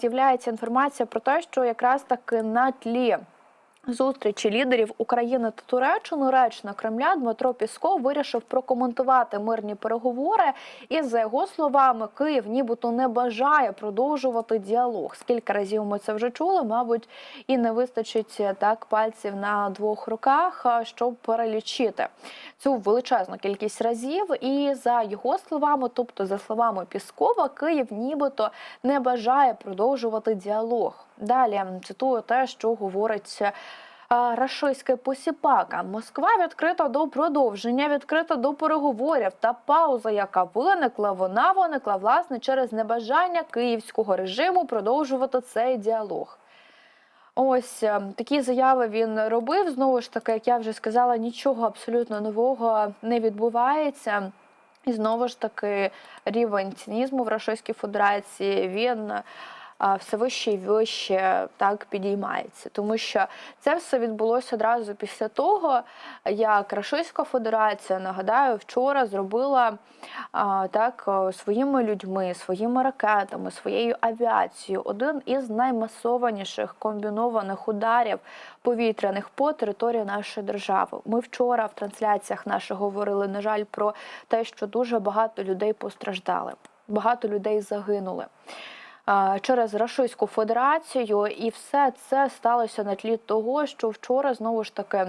З'являється інформація про те, що якраз таки на тлі зустрічі лідерів України та Туреччини речник Кремля Дмитро Пісков вирішив прокоментувати мирні переговори. І за його словами, Київ нібито не бажає продовжувати діалог. Скільки разів ми це вже чули, мабуть, і не вистачить так пальців на двох руках, щоб перелічити цю величезну кількість разів. І за його словами, тобто за словами Піскова, Київ нібито не бажає продовжувати діалог. Далі цитую те, що говорить. А, посіпака Москва відкрита до продовження, відкрита до переговорів. Та пауза, яка виникла, вона виникла власне через небажання київського режиму продовжувати цей діалог. Ось е, такі заяви він робив. Знову ж таки, як я вже сказала, нічого абсолютно нового не відбувається. І знову ж таки, рівень цинізму в Російській Федерації він все вище і вище так підіймається, тому що це все відбулося одразу після того, як Російська Федерація, нагадаю, вчора зробила так своїми людьми, своїми ракетами, своєю авіацією один із наймасованіших комбінованих ударів повітряних по території нашої держави. Ми вчора в трансляціях наших говорили, на жаль, про те, що дуже багато людей постраждали, багато людей загинули через Рашистську Федерацію, і все це сталося на тлі того, що вчора знову ж таки.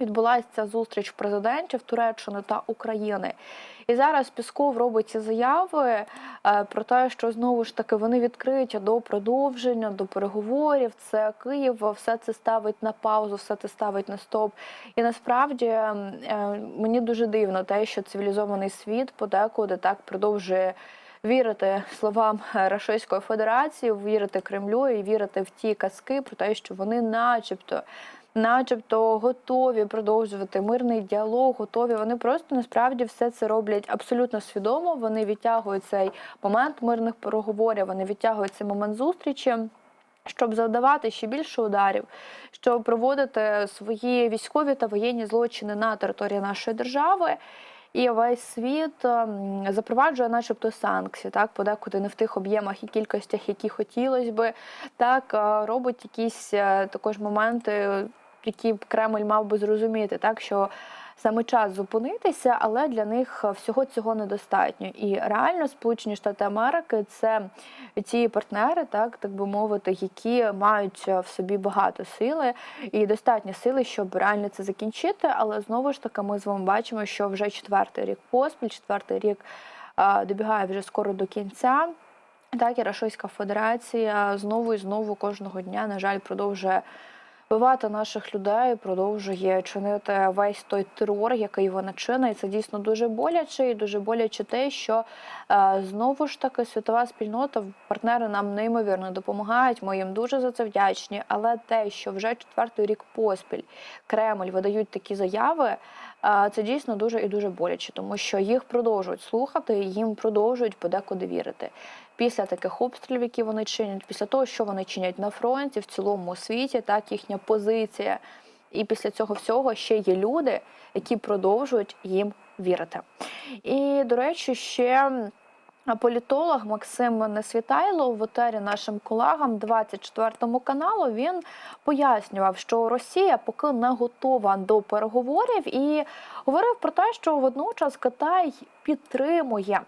Відбулася зустріч президентів Туреччини та України, і зараз Пісков робить ці заяви е, про те, що знову ж таки вони відкриті до продовження, до переговорів. Це Київ все це ставить на паузу, все це ставить на стоп. І насправді е, мені дуже дивно те, що цивілізований світ подекуди так продовжує. Вірити словам Російської Федерації, вірити Кремлю і вірити в ті казки про те, що вони, начебто, начебто, готові продовжувати мирний діалог, готові. Вони просто насправді все це роблять абсолютно свідомо. Вони відтягують цей момент мирних переговорів, вони відтягують цей момент зустрічі. Щоб завдавати ще більше ударів, щоб проводити свої військові та воєнні злочини на території нашої держави, і весь світ ем, запроваджує, начебто, санкції, так подекуди не в тих об'ємах і кількостях, які хотілося би, так е, робить якісь е, також моменти, які Кремль мав би зрозуміти, так що. Саме час зупинитися, але для них всього цього недостатньо. І реально Сполучені Штати Америки це ті партнери, так так би мовити, які мають в собі багато сили і достатньо сили, щоб реально це закінчити. Але знову ж таки, ми з вами бачимо, що вже четвертий рік поспіль, четвертий рік а, добігає вже скоро до кінця. Так і Російська Федерація знову і знову кожного дня, на жаль, продовжує вбивати наших людей, продовжує чинити весь той терор, який вона чинить. І Це дійсно дуже боляче, і дуже боляче те, що е, знову ж таки світова спільнота, партнери нам неймовірно допомагають. Ми їм дуже за це вдячні. Але те, що вже четвертий рік поспіль Кремль видають такі заяви. е, Це дійсно дуже і дуже боляче, тому що їх продовжують слухати, їм продовжують подекуди вірити. Після таких обстрілів, які вони чинять, після того, що вони чинять на фронті, в цілому світі, так їхня позиція. І після цього всього ще є люди, які продовжують їм вірити. І, до речі, ще. Політолог Максим Несвітайло в етері нашим колегам 24 каналу він пояснював, що Росія поки не готова до переговорів, і говорив про те, що водночас Китай підтримує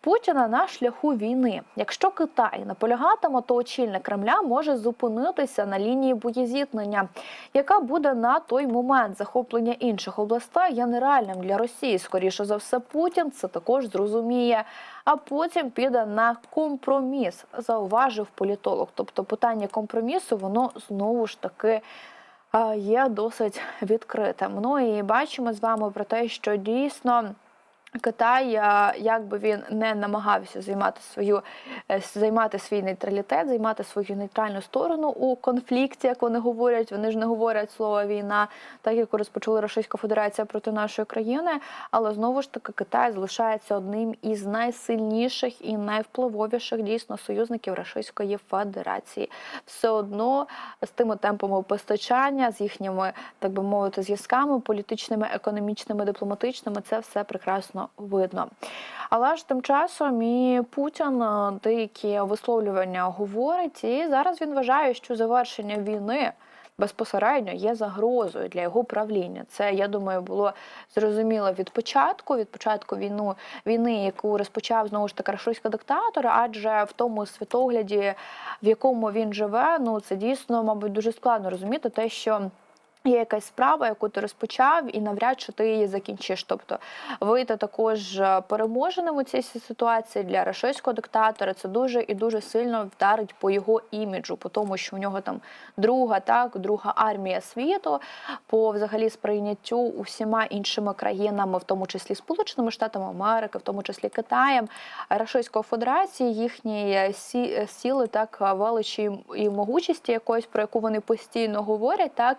Путіна на шляху війни. Якщо Китай наполягатиме, то очільник Кремля може зупинитися на лінії боєзіткнення, яка буде на той момент захоплення інших областей є нереальним для Росії. Скоріше за все, Путін це також зрозуміє. А потім піде на компроміс, зауважив політолог. Тобто питання компромісу, воно знову ж таки е, є досить відкритим. Ну і бачимо з вами про те, що дійсно. Китай, як би він не намагався займати свою е, займати свій нейтралітет, займати свою нейтральну сторону у конфлікті, як вони говорять. Вони ж не говорять слово війна, так як розпочала Російська Федерація проти нашої країни. Але знову ж таки Китай залишається одним із найсильніших і найвпливовіших дійсно союзників Російської Федерації. Все одно з тими темпами постачання, з їхніми, так би мовити, зв'язками політичними, економічними, дипломатичними, це все прекрасно ясно видно. Але ж тим часом і Путін е, деякі висловлювання говорить, і зараз він вважає, що завершення війни безпосередньо є загрозою для його правління. Це я думаю було зрозуміло від початку, від початку війну війни, яку розпочав знову ж таки рашистський диктатор, адже в тому світогляді, в якому він живе, ну це дійсно, мабуть, дуже складно розуміти те, що. Є якась справа, яку ти розпочав, і навряд чи ти її закінчиш. Тобто вийти також е, переможеним у цій ситуації для рашистського диктатора. Це дуже і дуже сильно вдарить по його іміджу, по тому, що у нього там друга, так друга армія світу, по взагалі сприйняттю усіма іншими країнами, в тому числі Сполученими Штатами Америки, в тому числі Китаєм, Рашистської Федерації, їхні сі- сіли так величі і могучості, якоїсь про яку вони постійно говорять, так.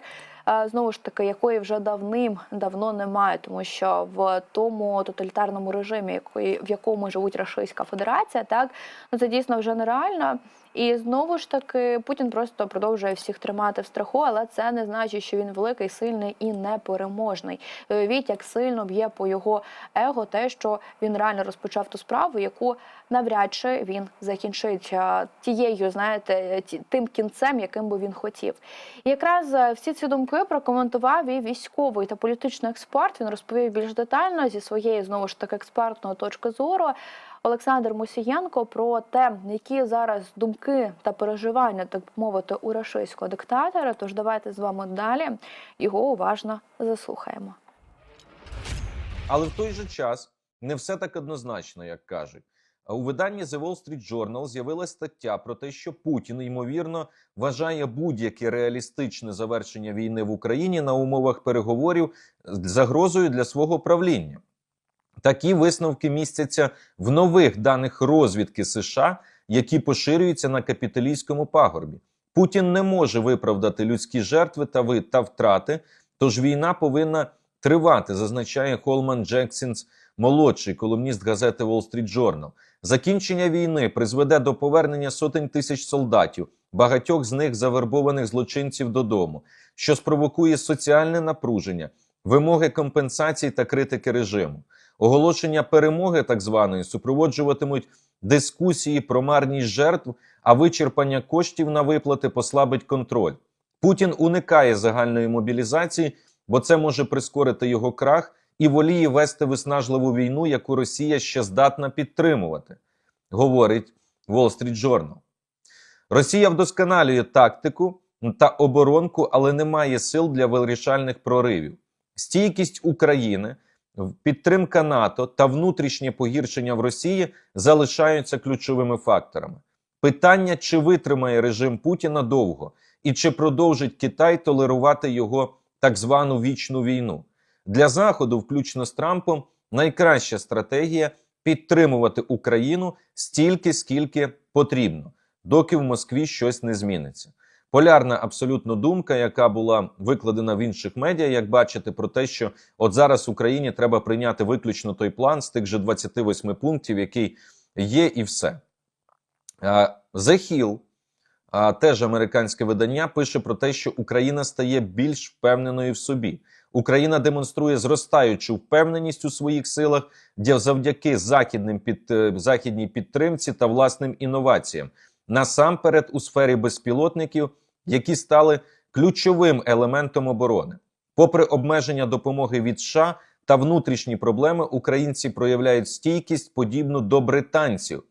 Знову ж таки, якої вже давним-давно немає, тому що в тому тоталітарному режимі, в якому живуть Рашистська Федерація, так ну це дійсно вже нереально. І знову ж таки Путін просто продовжує всіх тримати в страху, але це не значить, що він великий, сильний і непереможний. І Уявіть, як сильно б'є по його его, те, що він реально розпочав ту справу, яку навряд чи він закінчить е, тією, знаєте, ті- тим кінцем, яким би він хотів. І якраз е, всі ці думки прокоментував і військовий та політичний експерт. Він розповів більш детально зі своєї знову ж таки експертної точки зору. Олександр Мусієнко про те, які зараз думки та переживання, так мовити, у рашистського диктатора. Тож давайте з вами далі його уважно заслухаємо. Але в той же час не все так однозначно, як кажуть. У виданні The Wall Street Journal з'явилася стаття про те, що Путін ймовірно вважає будь-яке реалістичне завершення війни в Україні на умовах переговорів загрозою для свого правління. Такі висновки містяться в нових даних розвідки США, які поширюються на капіталійському пагорбі. Путін не може виправдати людські жертви та та втрати, тож війна повинна тривати, зазначає Холман Джексінс, молодший колумніст газети Wall Street Journal. Закінчення війни призведе до повернення сотень тисяч солдатів, багатьох з них завербованих злочинців додому, що спровокує соціальне напруження, вимоги компенсацій та критики режиму. Оголошення перемоги так званої супроводжуватимуть дискусії про марність жертв, а вичерпання коштів на виплати послабить контроль. Путін уникає загальної мобілізації, бо це може прискорити його крах і воліє вести виснажливу війну, яку Росія ще здатна підтримувати, говорить Wall Street Journal. Росія вдосконалює тактику та оборонку, але не має сил для вирішальних проривів. Стійкість України, підтримка НАТО та внутрішнє погіршення в Росії залишаються ключовими факторами. Питання, чи витримає режим Путіна довго, і чи продовжить Китай толерувати його так звану вічну війну для Заходу, включно з Трампом, найкраща стратегія підтримувати Україну стільки, скільки потрібно, доки в Москві щось не зміниться. Полярна абсолютно думка, яка була викладена в інших медіа, як бачите, про те, що от зараз Україні треба прийняти виключно той план з тих же 28 пунктів, який є, і все. Hill, а, теж американське видання, пише про те, що Україна стає більш впевненою в собі. Україна демонструє зростаючу впевненість у своїх силах завдяки західним під, е, західній підтримці та власним інноваціям, насамперед у сфері безпілотників, які стали ключовим елементом оборони. Попри обмеження допомоги від США та внутрішні проблеми, українці проявляють стійкість подібну до британців,